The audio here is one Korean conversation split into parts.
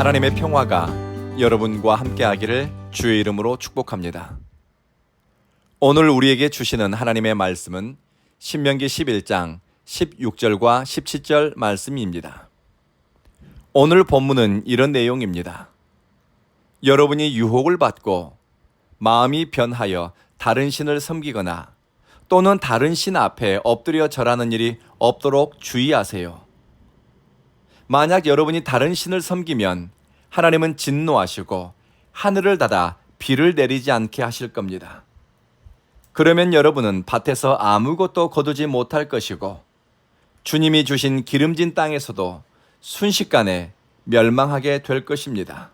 하나님의 평화가 여러분과 함께하기를 주의 이름으로 축복합니다. 오늘 우리에게 주시는 하나님의 말씀은 신명기 11장 16절과 17절 말씀입니다. 오늘 본문은 이런 내용입니다. 여러분이 유혹을 받고 마음이 변하여 다른 신을 섬기거나 또는 다른 신 앞에 엎드려 절하는 일이 없도록 주의하세요. 만약 여러분이 다른 신을 섬기면 하나님은 진노하시고 하늘을 닫아 비를 내리지 않게 하실 겁니다. 그러면 여러분은 밭에서 아무것도 거두지 못할 것이고 주님이 주신 기름진 땅에서도 순식간에 멸망하게 될 것입니다.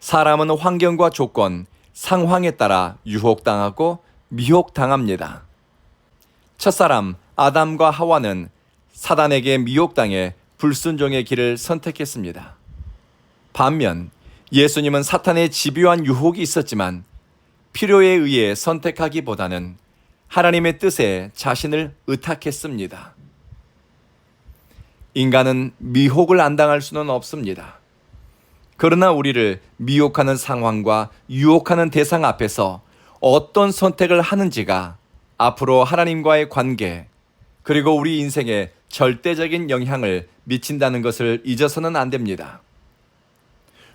사람은 환경과 조건, 상황에 따라 유혹당하고 미혹당합니다. 첫사람 아담과 하와는 사단에게 미혹당해 불순종의 길을 선택했습니다. 반면 예수님은 사탄의 집요한 유혹이 있었지만 필요에 의해 선택하기보다는 하나님의 뜻에 자신을 의탁했습니다. 인간은 미혹을 안 당할 수는 없습니다. 그러나 우리를 미혹하는 상황과 유혹하는 대상 앞에서 어떤 선택을 하는지가 앞으로 하나님과의 관계, 그리고 우리 인생에 절대적인 영향을 미친다는 것을 잊어서는 안 됩니다.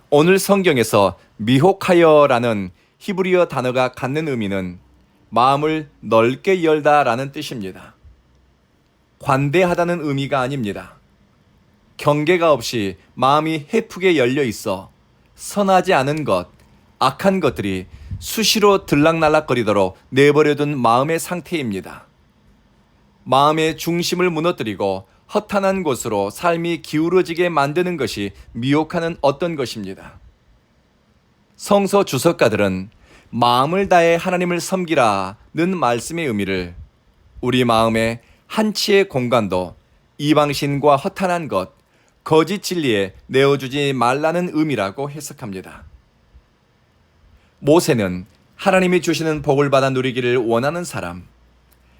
오늘 성경에서 미혹하여라는 히브리어 단어가 갖는 의미는 마음을 넓게 열다라는 뜻입니다. 관대하다는 의미가 아닙니다. 경계가 없이 마음이 해프게 열려 있어 선하지 않은 것, 악한 것들이 수시로 들락날락거리도록 내버려둔 마음의 상태입니다. 마음의 중심을 무너뜨리고 허탄한 곳으로 삶이 기울어지게 만드는 것이 미혹하는 어떤 것입니다. 성서 주석가들은 마음을 다해 하나님을 섬기라는 말씀의 의미를 우리 마음의 한치의 공간도 이방신과 허탄한 것, 거짓 진리에 내어주지 말라는 의미라고 해석합니다. 모세는 하나님이 주시는 복을 받아 누리기를 원하는 사람,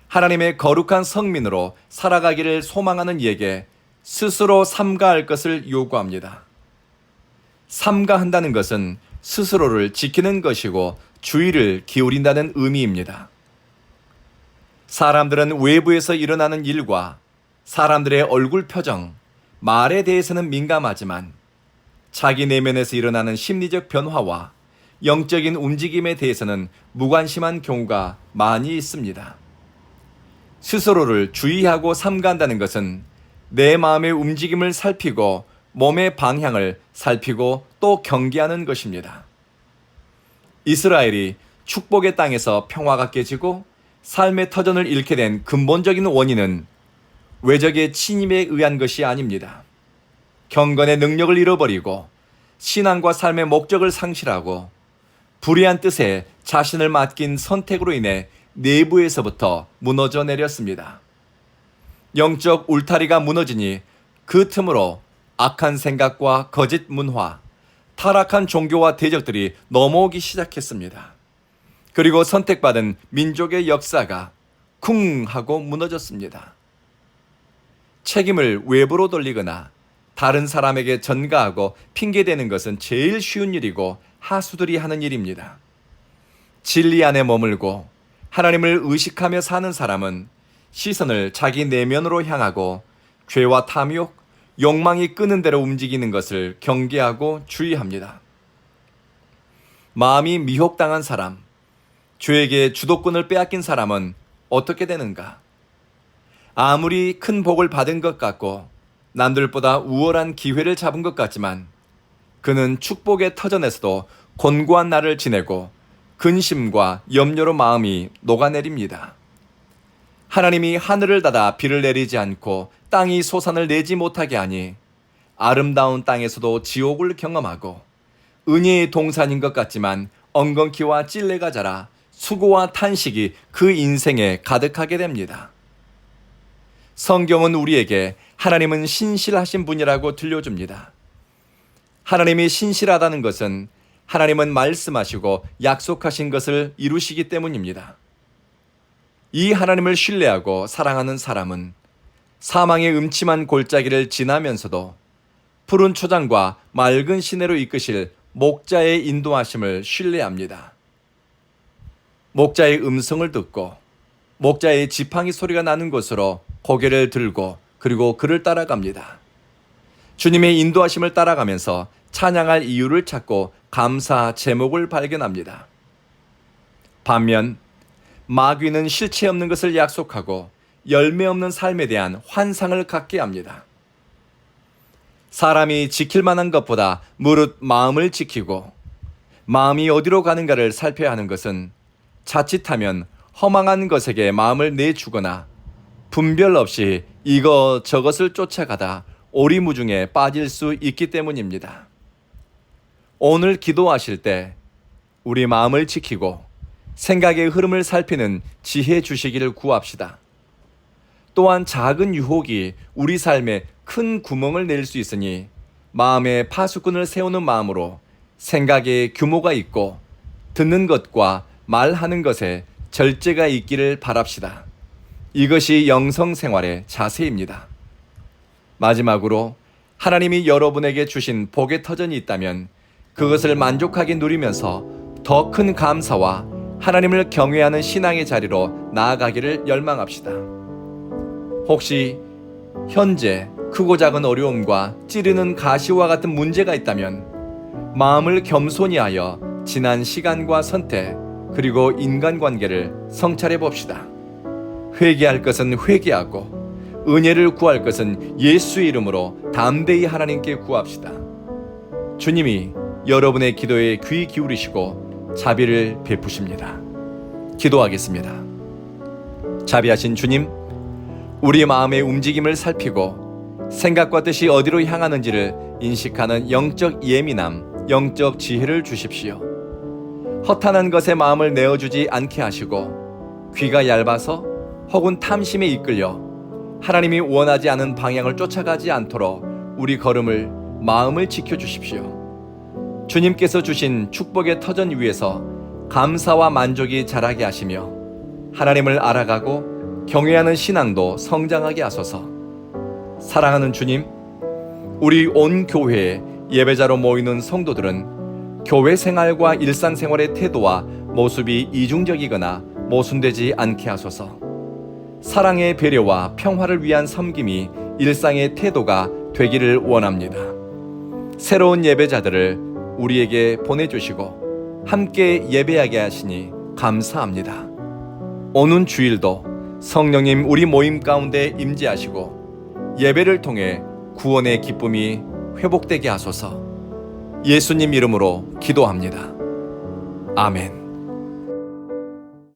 하나님의 거룩한 성민으로 살아가기를 소망하는 이에게 스스로 삼가할 것을 요구합니다. 삼가한다는 것은 스스로를 지키는 것이고 주의를 기울인다는 의미입니다. 사람들은 외부에서 일어나는 일과 사람들의 얼굴 표정, 말에 대해서는 민감하지만 자기 내면에서 일어나는 심리적 변화와 영적인 움직임에 대해서는 무관심한 경우가 많이 있습니다. 스스로를 주의하고 삼가한다는 것은 내 마음의 움직임을 살피고 몸의 방향을 살피고 또 경계하는 것입니다. 이스라엘이 축복의 땅에서 평화가 깨지고 삶의 터전을 잃게 된 근본적인 원인은 외적의 침입에 의한 것이 아닙니다. 경건의 능력을 잃어버리고 신앙과 삶의 목적을 상실하고 불의한 뜻에 자신을 맡긴 선택으로 인해 내부에서부터 무너져 내렸습니다. 영적 울타리가 무너지니 그 틈으로 악한 생각과 거짓 문화, 타락한 종교와 대적들이 넘어오기 시작했습니다. 그리고 선택받은 민족의 역사가 쿵 하고 무너졌습니다. 책임을 외부로 돌리거나 다른 사람에게 전가하고 핑계대는 것은 제일 쉬운 일이고 하수들이 하는 일입니다. 진리 안에 머물고 하나님을 의식하며 사는 사람은 시선을 자기 내면으로 향하고 죄와 탐욕, 욕망이 끄는 대로 움직이는 것을 경계하고 주의합니다. 마음이 미혹당한 사람, 죄에게 주도권을 빼앗긴 사람은 어떻게 되는가? 아무리 큰 복을 받은 것 같고 남들보다 우월한 기회를 잡은 것 같지만 그는 축복의 터전에서도 곤고한 날을 지내고 근심과 염려로 마음이 녹아내립니다. 하나님이 하늘을 닫아 비를 내리지 않고 땅이 소산을 내지 못하게 하니 아름다운 땅에서도 지옥을 경험하고 은혜의 동산인 것 같지만 엉겅퀴와 찔레가 자라 수고와 탄식이 그 인생에 가득하게 됩니다. 성경은 우리에게 하나님은 신실하신 분이라고 들려줍니다. 하나님이 신실하다는 것은 하나님은 말씀하시고 약속하신 것을 이루시기 때문입니다. 이 하나님을 신뢰하고 사랑하는 사람은 사망의 음침한 골짜기를 지나면서도 푸른 초장과 맑은 시내로 이끄실 목자의 인도하심을 신뢰합니다. 목자의 음성을 듣고 목자의 지팡이 소리가 나는 곳으로 고개를 들고 그리고 그를 따라갑니다. 주님의 인도하심을 따라가면서 찬양할 이유를 찾고 감사 제목을 발견합니다. 반면 마귀는 실체 없는 것을 약속하고 열매 없는 삶에 대한 환상을 갖게 합니다. 사람이 지킬 만한 것보다 무릇 마음을 지키고 마음이 어디로 가는가를 살펴야 하는 것은 자칫하면 허망한 것에게 마음을 내주거나 분별 없이 이거 저것을 쫓아가다 오리무중에 빠질 수 있기 때문입니다. 오늘 기도하실 때 우리 마음을 지키고 생각의 흐름을 살피는 지혜 주시기를 구합시다. 또한 작은 유혹이 우리 삶에 큰 구멍을 낼 수 있으니 마음에 파수꾼을 세우는 마음으로 생각에 규모가 있고 듣는 것과 말하는 것에 절제가 있기를 바랍시다. 이것이 영성 생활의 자세입니다. 마지막으로 하나님이 여러분에게 주신 복의 터전이 있다면 그것을 만족하게 누리면서 더 큰 감사와 하나님을 경외하는 신앙의 자리로 나아가기를 열망합시다. 혹시 현재 크고 작은 어려움과 찌르는 가시와 같은 문제가 있다면 마음을 겸손히 하여 지난 시간과 선택 그리고 인간관계를 성찰해 봅시다. 회개할 것은 회개하고 은혜를 구할 것은 예수 이름으로 담대히 하나님께 구합시다. 주님이 여러분의 기도에 귀 기울이시고 자비를 베푸십니다. 기도하겠습니다. 자비하신 주님, 우리 마음의 움직임을 살피고 생각과 뜻이 어디로 향하는지를 인식하는 영적 예민함, 영적 지혜를 주십시오. 허탄한 것에 마음을 내어주지 않게 하시고 귀가 얇아서 혹은 탐심에 이끌려 하나님이 원하지 않은 방향을 쫓아가지 않도록 우리 걸음을 마음을 지켜 주십시오. 주님께서 주신 축복의 터전 위에서 감사와 만족이 자라게 하시며 하나님을 알아가고 경외하는 신앙도 성장하게 하소서. 사랑하는 주님, 우리 온 교회에 예배자로 모이는 성도들은 교회 생활과 일상생활의 태도와 모습이 이중적이거나 모순되지 않게 하소서. 사랑의 배려와 평화를 위한 섬김이 일상의 태도가 되기를 원합니다. 새로운 예배자들을 우리에게 보내주시고 함께 예배하게 하시니 감사합니다. 오는 주일도 성령님 우리 모임 가운데 임재하시고 예배를 통해 구원의 기쁨이 회복되게 하소서 예수님 이름으로 기도합니다. 아멘.